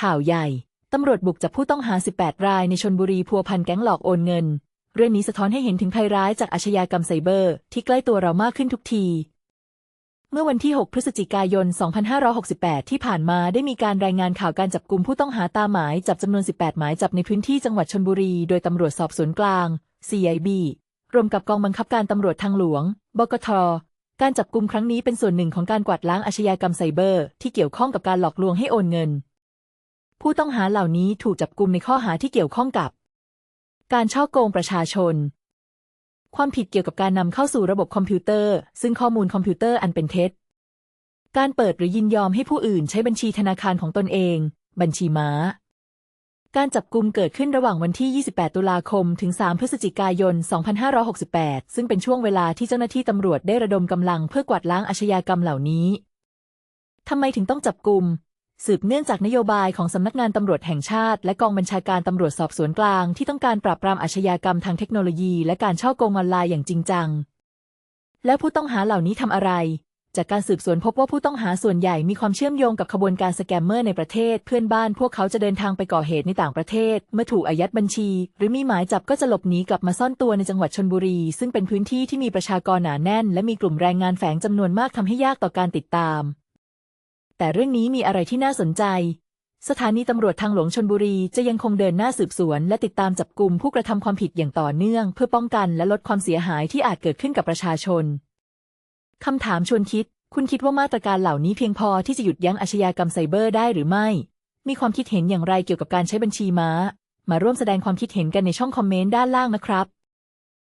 ข่าวใหญ่ ตำรวจบุกจับผู้ต้องหา 18 รายในชนบุรีพัวพันแก๊งหลอกโอนเงิน เรื่องนี้สะท้อนให้เห็นถึงภัยร้ายจากอาชญากรรมไซเบอร์ที่ใกล้ตัวเรามากขึ้นทุกที เมื่อวันที่ 6 พฤศจิกายน 2568 ที่ผ่านมาได้มีการรายงานข่าวการจับกลุ่มผู้ต้องหาตามหมายจับจำนวน 18 หมายจับในพื้นที่จังหวัดชนบุรี โดยตำรวจสอบสวนกลาง CIB รวมกับกองบังคับการตำรวจทางหลวง บกทการจับกลุ่มครั้งนี้เป็นส่วนหนึ่งของการกวาดล้างอาชญากรรมไซเบอร์ ที่เกี่ยวข้องกับการหลอกลวงให้โอนเงิน ผู้ต้องหาเหล่านี้ถูกจับกุมในข้อหาที่เกี่ยวข้องกับ การช่อโกงประชาชน ความผิดเกี่ยวกับการนำเข้าสู่ระบบคอมพิวเตอร์ ซึ่งข้อมูลคอมพิวเตอร์อันเป็นเท็จ การเปิดหรือยินยอมให้ผู้อื่นใช้บัญชีธนาคารของตนเอง บัญชีม้า การจับกุมเกิดขึ้นระหว่างวันที่ 28 ตุลาคม ถึง 3 พฤศจิกายน 2568 ซึ่งเป็นช่วงเวลาที่เจ้าหน้าที่ตำรวจได้ระดมกำลังเพื่อกวาดล้างอาชญากรรมเหล่านี้ทำไมถึงต้องจับกลุ่ม สืบเนื่องจากนโยบายของสำนักงานตำรวจแห่งชาติ และกองบัญชาการตำรวจสอบสวนกลางที่ต้องการปราบปรามอาชญากรรมทางเทคโนโลยี และการช่อโกงออนไลน์อย่างจริงจัง แล้วผู้ต้องหาเหล่านี้ทำอะไร จากการสืบสวนพบว่าผู้ต้องหาส่วนใหญ่มีความเชื่อมโยงกับขบวนการสแกมเมอร์ในประเทศ เพื่อนบ้านพวกเขาจะเดินทางไปก่อเหตุในต่างประเทศ เมื่อถูกอายัดบัญชี หรือมีหมายจับก็จะหลบหนีกลับมาซ่อนตัวในจังหวัดชนบุรี ซึ่งเป็นพื้นที่ที่มีประชากรหนาแน่น และมีกลุ่มแรงงานแฝงจำนวนมากทำให้ยากต่อการติดตาม แต่เรื่องนี้มีอะไรที่น่าสนใจ สถานีตำรวจทางหลวงชนบุรีจะยังคงเดินหน้าสืบสวน และติดตามจับกลุ่มผู้กระทำความผิดอย่างต่อเนื่อง เพื่อป้องกันและลดความเสียหายที่อาจเกิดขึ้นกับประชาชนคำถามชวนคิด คุณคิดว่ามาตรการเหล่านี้เพียงพอที่จะหยุดยั้งอาชญากรรมไซเบอร์ได้หรือไม่ มีความคิดเห็นอย่างไรเกี่ยวกับการใช้บัญชีม้า มาร่วมแสดงความคิดเห็นกันในช่องคอมเมนต์ด้านล่างนะครับ